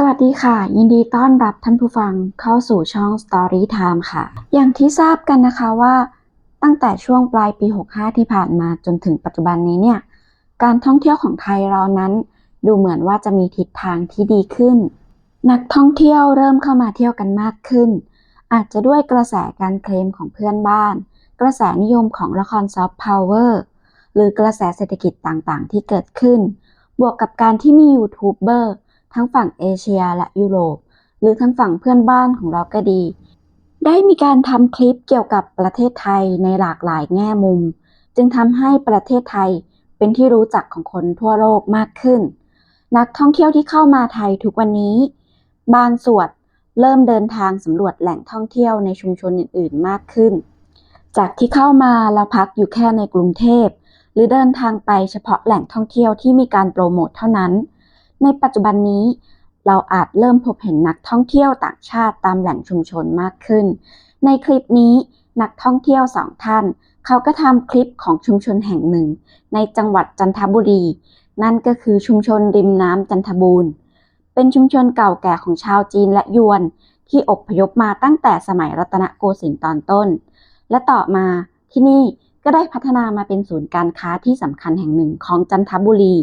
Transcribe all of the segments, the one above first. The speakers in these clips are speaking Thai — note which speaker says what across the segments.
Speaker 1: สวัสดีค่ะ ยินดีต้อนรับท่านผู้ฟังเข้าสู่ช่อง Story Time ค่ะ อย่างที่ทราบกันนะคะว่า ตั้งแต่ช่วงปลายปี 65 ที่ผ่านมาจนถึงปัจจุบันนี้เนี่ย การท่องเที่ยวของไทยเรานั้น ดูเหมือนว่าจะมีทิศทางที่ดีขึ้น นักท่องเที่ยวเริ่มเข้ามาเที่ยวกันมากขึ้น อาจจะด้วยกระแสการเคลมของเพื่อนบ้าน กระแสนิยมของละครซอฟต์พาวเวอร์หรือกระแสเศรษฐกิจต่างๆ ที่เกิดขึ้น บวกกับการที่มียูทูบเบอร์ ทั้งฝั่งเอเชียและยุโรป หรือทั้งฝั่งเพื่อนบ้านของเราก็ดี ได้มีการทำคลิปเกี่ยวกับประเทศไทยในหลากหลายแง่มุม จึงทำให้ประเทศไทยเป็นที่รู้จักของคนทั่วโลกมากขึ้น นักท่องเที่ยวที่เข้ามาไทยทุกวันนี้ บางส่วนเริ่มเดินทางสำรวจแหล่งท่องเที่ยวในชุมชนอื่น ๆ มากขึ้น จากที่เข้ามาแล้วพักอยู่แค่ในกรุงเทพหรือเดินทางไปเฉพาะแหล่งท่องเที่ยวที่มีการโปรโมทเท่านั้น ในปัจจุบันนี้ เราอาจเริ่มพบเห็นนักท่องเที่ยวต่างชาติตามแหล่งชุมชนมากขึ้น ในคลิปนี้นักท่องเที่ยวสองท่าน เขาก็ทำคลิปของชุมชนแห่งหนึ่ง ในจังหวัดจันทบุรี นั่นก็คือชุมชนริมน้ำจันทบูรณ์ เป็นชุมชนเก่าแก่ของชาวจีนและยวน ที่อพยพมาตั้งแต่สมัยรัตนโกสินทร์ตอนต้น และต่อมาที่นี่ก็ได้พัฒนามาเป็นศูนย์การค้าที่สำคัญแห่งหนึ่งของจันทบุรี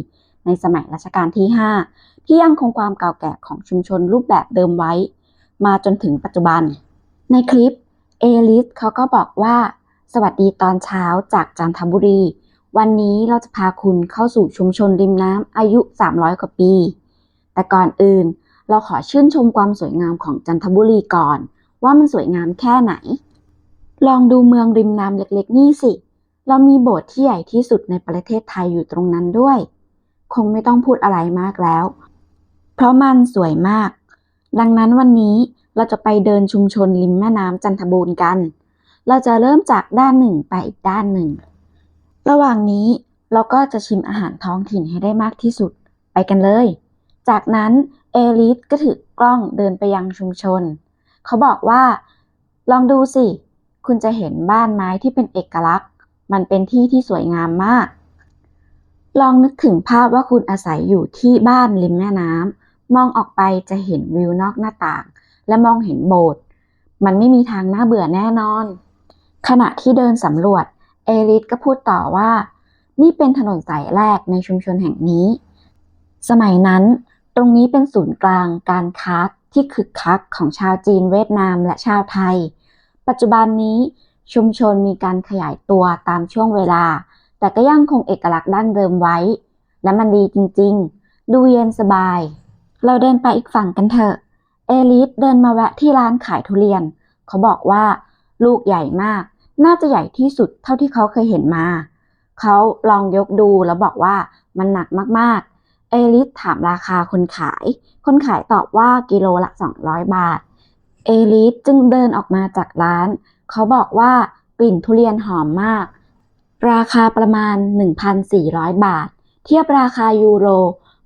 Speaker 1: ในสมัยรัชกาลที่ 5 ที่ยังคงความเก่าแก่ของชุมชนรูปแบบเดิมไว้ มาจนถึงปัจจุบัน ในคลิปเอลิสเขาก็บอกว่า สวัสดีตอนเช้าจากจันทบุรี วันนี้เราจะพาคุณเข้าสู่ชุมชนริมน้ำอายุ 300 กว่าปี แต่ก่อนอื่นเราขอชื่นชมความสวยงามของจันทบุรีก่อน ว่ามันสวยงามแค่ไหน ลองดูเมืองริมน้ำเล็กๆ นี่สิ เรามีโบสถ์ที่ใหญ่ที่สุดในประเทศไทยอยู่ตรงนั้นด้วย คงไม่ต้องพูดอะไรมากแล้ว เพราะมันสวยมาก ดังนั้นวันนี้เราจะไปเดินชุมชนริมแม่น้ำจันทบูรณ์กัน เราจะเริ่มจากด้านหนึ่งไปอีกด้านหนึ่ง ระหว่างนี้เราก็จะชิมอาหารท้องถิ่นให้ได้มากที่สุด ไปกันเลย จากนั้นเอลิสก็ถือกล้องเดินไปยังชุมชน เขาบอกว่า ลองดูสิ คุณจะเห็นบ้านไม้ที่เป็นเอกลักษณ์ มันเป็นที่ที่สวยงามมาก ลองนึกถึงภาพว่าคุณอาศัยอยู่ที่บ้านริมแม่น้ำมองออกไปจะเห็นวิวนอกหน้าต่าง และมองเห็นโบสถ์มันไม่มีทางน่าเบื่อแน่นอน ขณะที่เดินสำรวจ เอลิสก็พูดต่อว่า นี่เป็นถนนสายแรกในชุมชนแห่งนี้ สมัยนั้น ตรงนี้เป็นศูนย์กลางการค้าที่คึกคักของชาวจีนเวียดนามและชาวไทย ปัจจุบันนี้ชุมชนมีการขยายตัวตามช่วงเวลา แต่ก็ยังคงเอกลักษณ์ดั้งเดิมไว้ และมันดีจริงๆ ดูเย็นสบาย เราเดินไปอีกฝั่งกันเถอะ เอลิสเดินมาแวะที่ร้านขายทุเรียน เขาบอกว่า ลูกใหญ่มาก น่าจะใหญ่ที่สุดเท่าที่เขาเคยเห็นมา เขาลองยกดูแล้วบอกว่ามันหนักมากๆ เอลิสถามราคาคนขาย คนขายตอบว่ากิโลละ 200 บาท เอลิสจึงเดินออกมาจากร้าน เขาบอกว่ากลิ่นทุเรียนหอมมาก ราคาประมาณ 1,400 บาท เทียบราคายูโร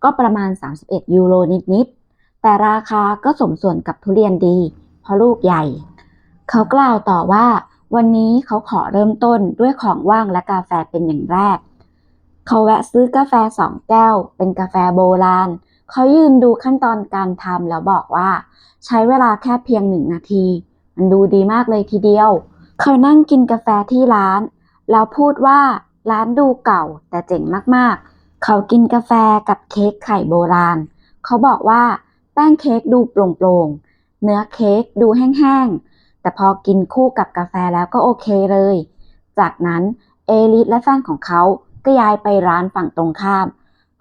Speaker 1: ก็ประมาณ 31 ยูโรนิดๆ แต่ราคาก็สมส่วนกับทุเรียนดี เพราะลูกใหญ่ เขากล่าวต่อว่า วันนี้เขาขอเริ่มต้นด้วยของว่างและกาแฟเป็นอย่างแรก เขาแวะซื้อกาแฟสองแก้ว เป็นกาแฟโบราณ เขายืนดูขั้นตอนการทำแล้วบอกว่า ใช้เวลาแค่เพียงหนึ่งนาที มันดูดีมากเลยทีเดียว เขานั่งกินกาแฟที่ร้าน แล้วพูดว่าร้านดูเก่าแต่เจ๋งมากๆ เขากินกาแฟกับเค้กไข่โบราณ เขาบอกว่าแป้งเค้กดูโปร่งๆ เนื้อเค้กดูแห้งๆ แต่พอกินคู่กับกาแฟแล้วก็โอเคเลย จากนั้นเอลิสและแฟนของเขาก็ย้ายไปร้านฝั่งตรงข้าม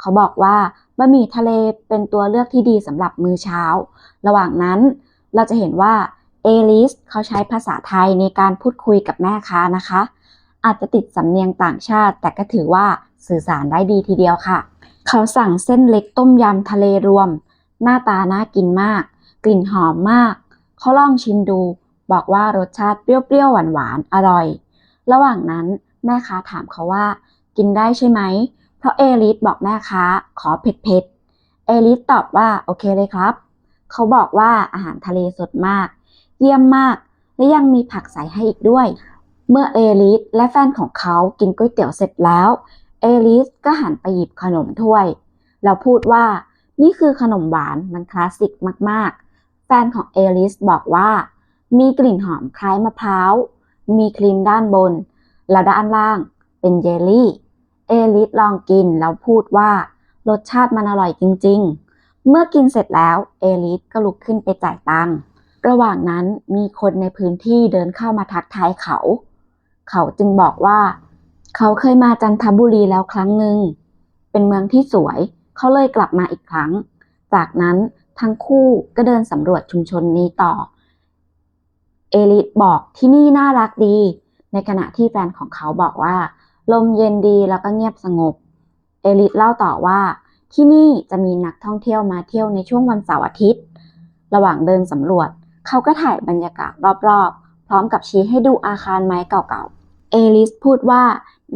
Speaker 1: เขาบอกว่าบะหมี่ทะเลเป็นตัวเลือกที่ดีสำหรับมื้อเช้า ระหว่างนั้นเราจะเห็นว่าเอลิสเขาใช้ภาษาไทยในการพูดคุยกับแม่ค้านะคะ อาจจะติดสำเนียงต่างชาติ แต่ก็ถือว่าสื่อสารได้ดีทีเดียวค่ะ เขาสั่งเส้นเล็กต้มยำทะเลรวม หน้าตาน่ากินมาก กลิ่นหอมมาก เขาลองชิมดู บอกว่ารสชาติเปรี้ยวๆหวานๆอร่อย ระหว่างนั้นแม่ค้าถามเขาว่า กินได้ใช่ไหม เพราะเอลิสบอกแม่ค้าขอเผ็ดๆเอลิสตอบว่าโอเคเลยครับ เขาบอกว่าอาหารทะเลสดมาก เยี่ยมมากและยังมีผักใส่ให้อีกด้วย เมื่อเอลิสและแฟนของเขากินก๋วยเตี๋ยวเสร็จแล้ว เอลิสก็หันไปหยิบขนมถ้วย แล้วพูดว่า นี่คือขนมหวานมันคลาสสิกมากๆ แฟนของเอลิสบอกว่า มีกลิ่นหอมคล้ายมะพร้าว มีครีมด้านบน แล้วด้านล่างเป็นเยลลี่ เอลิสลองกินแล้วพูดว่า รสชาติมันอร่อยจริง ๆ เมื่อกินเสร็จแล้วเอลิสก็ลุกขึ้นไปจ่ายตังค์ ระหว่างนั้นมีคนในพื้นที่เดินเข้ามาทักทายเขา เขาจึงบอกว่า เขาเคยมาจันทบุรีแล้วครั้งหนึ่ง เป็นเมืองที่สวย เขาเลยกลับมาอีกครั้ง จากนั้นทั้งคู่ก็เดินสำรวจชุมชนนี้ต่อ เอลิสบอกที่นี่น่ารักดี ในขณะที่แฟนของเขาบอกว่า ลมเย็นดีแล้วก็เงียบสงบ เอลิสเล่าต่อว่า ที่นี่จะมีนักท่องเที่ยวมาเที่ยวในช่วงวันเสาร์อาทิตย์ ระหว่างเดินสำรวจ เขาก็ถ่ายบรรยากาศรอบๆ พร้อมกับชี้ให้ดูอาคารไม้เก่าๆ เอลิสพูดว่า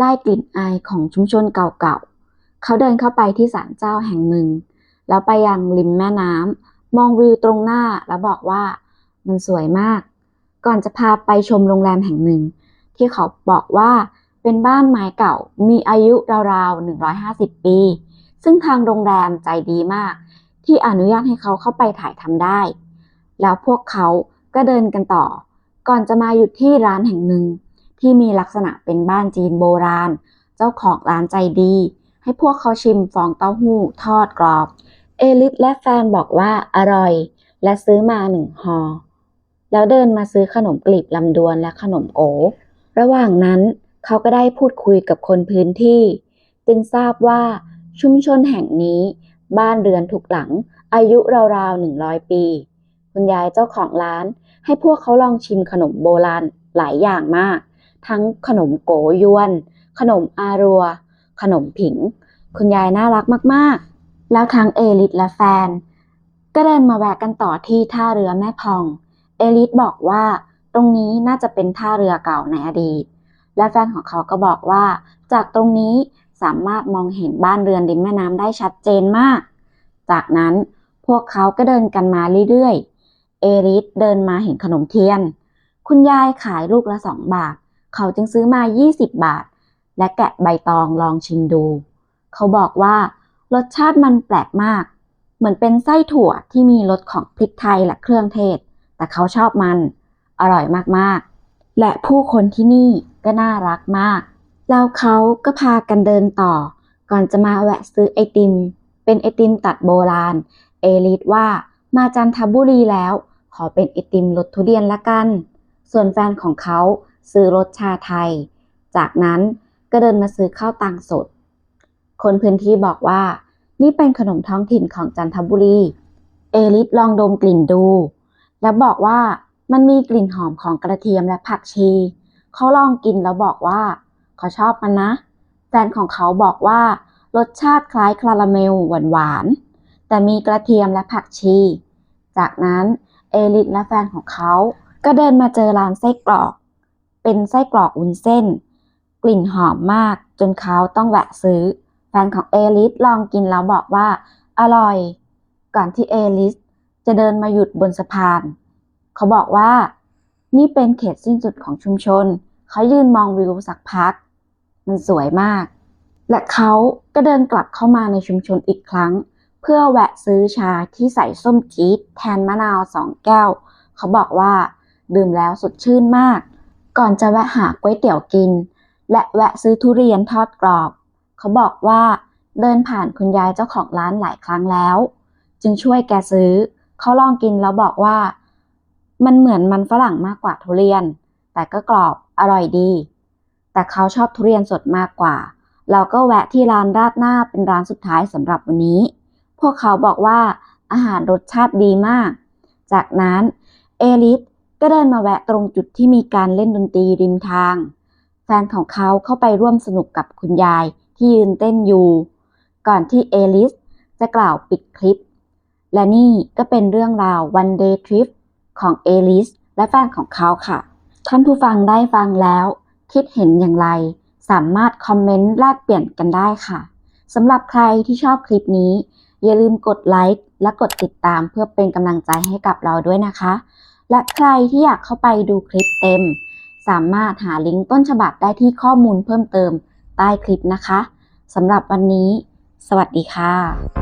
Speaker 1: ได้กลิ่นอายของชุมชนเก่าๆ เขาเดินเข้าไปที่ศาลเจ้าแห่งหนึ่ง แล้วไปยังริมแม่น้ำมองวิวตรงหน้าแล้วบอกว่ามันสวยมาก ก่อนจะพาไปชมโรงแรมแห่งหนึ่ง ที่เขาบอกว่าเป็นบ้านไม้เก่ามีอายุราวๆ 150 ปี ซึ่งทางโรงแรมใจดีมาก ที่อนุญาตให้เขาเข้าไปถ่ายทำได้ แล้วพวกเขาก็เดินกันต่อ ก่อนจะมาหยุดที่ร้านแห่งหนึ่ง ที่มีลักษณะเป็นบ้านจีนโบราณ เจ้าของร้านใจดี ให้พวกเขาชิมฟองเต้าหู้ทอดกรอบ เอลิสและแฟนบอกว่าอร่อย และซื้อมาหนึ่งห่อแล้วเดินมาซื้อขนมกลีบลำดวนและขนมโกระหว่างนั้นเขาก็ได้พูดคุยกับคนพื้นที่ จึงทราบว่าชุมชนแห่งนี้ บ้านเรือนทุกหลัง อายุราวๆหนึ่งร้อยปี คุณยายเจ้าของร้านให้พวกเขาลองชิมขนมโบราณหลายอย่างมาก ทั้งขนมโกยวน ขนมอารัว ขนมผิง คุณยายน่ารักมากๆ แล้วทั้งเอลิสและแฟน ก็เดินมาแวะกันต่อที่ท่าเรือแม่พอง เอลิสบอกว่าตรงนี้น่าจะเป็นท่าเรือเก่าในอดีต และแฟนของเขาก็บอกว่า จากตรงนี้สามารถมองเห็นบ้านเรือนริมแม่น้ำได้ชัดเจนมาก จากนั้นพวกเขาก็เดินกันมาเรื่อยๆ เอริสเดินมาเห็นขนมเทียน คุณยายขายลูกละสองบาท เขาจึงซื้อมา 20 บาท และแกะใบตองลองชิมดู เขาบอกว่ารสชาติมันแปลกมาก เหมือนเป็นไส้ถั่วที่มีรสของพริกไทยและเครื่องเทศ แต่เขาชอบมัน อร่อยมากๆ และผู้คนที่นี่ก็น่ารักมาก แล้วเขาก็พากันเดินต่อ ก่อนจะมาแวะซื้อไอติม เป็นไอติมตัดโบราณ เอลิสว่ามาจันทบุรีแล้ว ขอเป็นไอติมรสทุเรียนละกัน ส่วนแฟนของเขา ซื้อรสชาไทย จากนั้นก็เดินมาซื้อข้าวตังสด คนพื้นที่บอกว่า นี่เป็นขนมท้องถิ่นของจันทบุรี เอลิสลองดมกลิ่นดู แล้วบอกว่ามันมีกลิ่นหอมของกระเทียมและผักชี เขาลองกินแล้วบอกว่า เขาชอบมันนะ แฟนของเขาบอกว่ารสชาติคล้ายคาราเมลหวานๆแต่มีกระเทียมและผักชี จากนั้นเอลิสและแฟนของเขาก็เดินมาเจอร้านไส้กรอก เป็นไส้กรอกวุ้นเส้น กลิ่นหอมมากจนเขาต้องแวะซื้อ แฟนของเอลิสลองกินแล้วบอกว่า อร่อย ก่อนที่เอลิสจะเดินมาหยุดบนสะพาน เขาบอกว่า นี่เป็นเขตสิ้นสุดของชุมชน เขายืนมองวิวสักพัก มันสวยมาก และเขาก็เดินกลับเข้ามาในชุมชนอีกครั้ง เพื่อแวะซื้อชาที่ใส่ส้มจี๊ดแทนมะนาวสองแก้ว เขาบอกว่า ดื่มแล้วสดชื่นมาก ก่อนจะแวะหาก๋วยเตี๋ยวกิน และแวะซื้อทุเรียนทอดกรอบ เขาบอกว่าเดินผ่านคุณยายเจ้าของร้านหลายครั้งแล้ว จึงช่วยแกซื้อ เขาลองกินแล้วบอกว่า มันเหมือนมันฝรั่งมากกว่าทุเรียน แต่ก็กรอบอร่อยดี แต่เขาชอบทุเรียนสดมากกว่า เราก็แวะที่ร้านราดหน้าเป็นร้านสุดท้ายสำหรับวันนี้ พวกเขาบอกว่าอาหารรสชาติดีมาก จากนั้นเอลิส ก็เดินมาแวะตรงจุดที่มีการเล่นดนตรีริมทาง แฟนของเขาเข้าไปร่วมสนุกกับคุณยายที่ยืนเต้นอยู่ ก่อนที่เอลิสจะกล่าวปิดคลิป และนี่ก็เป็นเรื่องราว one day trip ของเอลิสและแฟนของเขาค่ะ ท่านผู้ฟังได้ฟังแล้ว คิดเห็นอย่างไร สามารถคอมเมนต์แลกเปลี่ยนกันได้ค่ะสำหรับใครที่ชอบคลิปนี้ อย่าลืมกดไลค์และกดติดตามเพื่อเป็นกำลังใจให้กับเราด้วยนะคะ และใครที่อยากเข้าไปดูคลิปเต็ม สามารถหาลิงก์ต้นฉบับได้ที่ข้อมูลเพิ่มเติมใต้คลิปนะคะสำหรับวันนี้ สวัสดีค่ะ